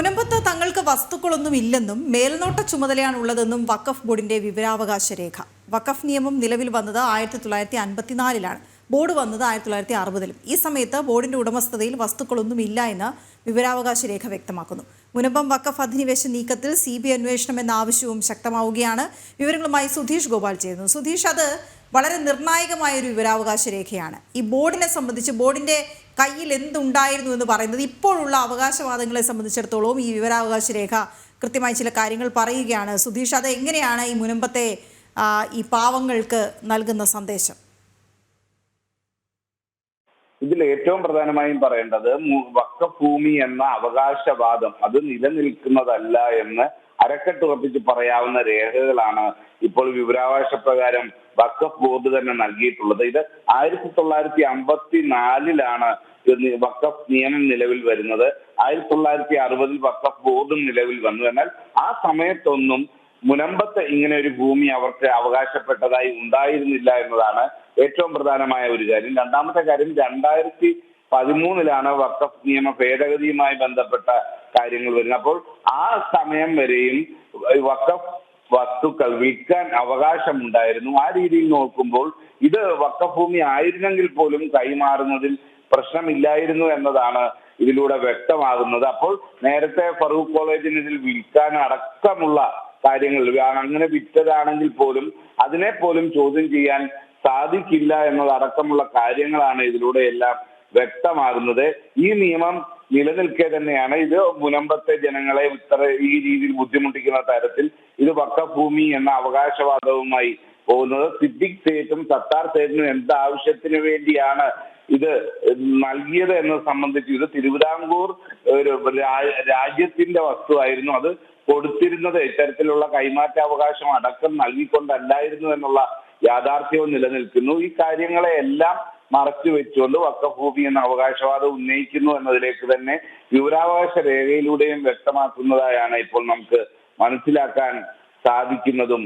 മുനമ്പത്ത് തങ്ങൾക്ക് വസ്തുക്കളൊന്നും ഇല്ലെന്നും മേൽനോട്ട ചുമതലയാണുള്ളതെന്നും വഖഫ് ബോർഡിന്റെ വിവരാവകാശ രേഖ. വഖഫ് നിയമം നിലവിൽ വന്നത് ആയിരത്തി തൊള്ളായിരത്തി അൻപത്തിനാലിലാണ് ബോർഡ് വന്നത് ആയിരത്തി തൊള്ളായിരത്തി അറുപതിലും ഈ സമയത്ത് ബോർഡിന്റെ ഉടമസ്ഥതയിൽ വസ്തുക്കളൊന്നും ഇല്ല എന്ന് വിവരാവകാശ രേഖ വ്യക്തമാക്കുന്നു. മുനമ്പം വഖഫ് അധിനിവേശ നീക്കത്തിൽ സി ബി അന്വേഷണം എന്ന ആവശ്യവും ശക്തമാവുകയാണ്. വിവരങ്ങളുമായി സുധീഷ് ഗോപാൽ ചേരുന്നു. സുധീഷ് അത് വളരെ നിർണായകമായ ഒരു വിവരാവകാശ രേഖയാണ്. ഈ ബോർഡിനെ സംബന്ധിച്ച് ബോർഡിന്റെ കയ്യിൽ എന്തുണ്ടായിരുന്നു എന്ന് പറയുന്നത് ഇപ്പോഴുള്ള അവകാശവാദങ്ങളെ സംബന്ധിച്ചിടത്തോളം ഈ വിവരാവകാശ രേഖ കൃത്യമായി ചില കാര്യങ്ങൾ പറയുകയാണ്. സുധീഷ് അത് എങ്ങനെയാണ് ഈ മുനമ്പത്തെ ഈ പാവങ്ങൾക്ക് നൽകുന്ന സന്ദേശം? ഇതിൽ ഏറ്റവും പ്രധാനമായും പറയേണ്ടത് വക്കഭൂമി ഭൂമി എന്ന അവകാശവാദം അത് നിലനിൽക്കുന്നതല്ല എന്ന് അരക്കെട്ടുറപ്പിച്ച് പറയാവുന്ന രേഖകളാണ് ഇപ്പോൾ വിവരാവകാശ പ്രകാരം വക്കഫ് ബോർഡ് തന്നെ നൽകിയിട്ടുള്ളത്. ഇത് ആയിരത്തി തൊള്ളായിരത്തി അമ്പത്തി നാലിലാണ് വക്കഫ് നിയമം നിലവിൽ വരുന്നത്. ആയിരത്തി തൊള്ളായിരത്തി അറുപതിൽ വക്കഫ് ബോർഡും നിലവിൽ വന്നു. എന്നാൽ ആ സമയത്തൊന്നും മുനമ്പത്ത് ഇങ്ങനെ ഒരു ഭൂമി അവർക്ക് അവകാശപ്പെട്ടതായി ഉണ്ടായിരുന്നില്ല എന്നതാണ് ഏറ്റവും പ്രധാനമായ ഒരു കാര്യം. രണ്ടാമത്തെ കാര്യം രണ്ടായിരത്തി പതിമൂന്നിലാണ് വക്കഫ് നിയമ ഭേദഗതിയുമായി ബന്ധപ്പെട്ട കാര്യങ്ങൾ വരുന്നത്. അപ്പോൾ ആ സമയം വരെയും വക്കഫ് വസ്തുക്കൾ വിൽക്കാൻ അവകാശമുണ്ടായിരുന്നു. ആ രീതിയിൽ നോക്കുമ്പോൾ ഇത് വക്കഭൂമി ഭൂമി ആയിരുന്നെങ്കിൽ പോലും കൈമാറുന്നതിൽ പ്രശ്നമില്ലായിരുന്നു എന്നതാണ് ഇതിലൂടെ വ്യക്തമാകുന്നത്. അപ്പോൾ നേരത്തെ ഫറൂഖ് കോളേജിന് ഇതിൽ വിൽക്കാൻ അടക്കമുള്ള കാര്യങ്ങൾ അങ്ങനെ വിറ്റതാണെങ്കിൽ പോലും അതിനെ പോലും ചോദ്യം ചെയ്യാൻ സാധിക്കില്ല എന്നതടക്കമുള്ള കാര്യങ്ങളാണ് ഇതിലൂടെ എല്ലാം വ്യക്തമാകുന്നത്. ഈ നിയമം നിലനിൽക്കെ തന്നെയാണ്. ഇത് മുനമ്പത്തെ ജനങ്ങളെ ഇത്ര ഈ രീതിയിൽ ബുദ്ധിമുട്ടിക്കുന്ന തരത്തിൽ ഇത് വക്കഭൂമി എന്ന അവകാശവാദവുമായി പോകുന്നത്. സിദ്ദിഖ് സേറ്റും സത്താർ സേറ്റിനും എന്ത് ആവശ്യത്തിന് വേണ്ടിയാണ് ഇത് നൽകിയത് എന്നത് സംബന്ധിച്ച് ഇത് തിരുവിതാംകൂർ ഒരു രാജ്യത്തിന്റെ വസ്തുവായിരുന്നു. അത് കൊടുത്തിരുന്നത് ഇത്തരത്തിലുള്ള കൈമാറ്റ അവകാശം അടക്കം നൽകിക്കൊണ്ടല്ലായിരുന്നു എന്നുള്ള യാഥാർത്ഥ്യവും നിലനിൽക്കുന്നു. ഈ കാര്യങ്ങളെ മറച്ചു വെച്ചുകൊണ്ട് വക്കഭൂമി എന്ന അവകാശവാദം ഉന്നയിക്കുന്നു എന്നതിലേക്ക് തന്നെ വിവരാവകാശ രേഖയിലൂടെയും വ്യക്തമാക്കുന്നതായാണ് ഇപ്പോൾ നമുക്ക് മനസ്സിലാക്കാൻ സാധിക്കുന്നതും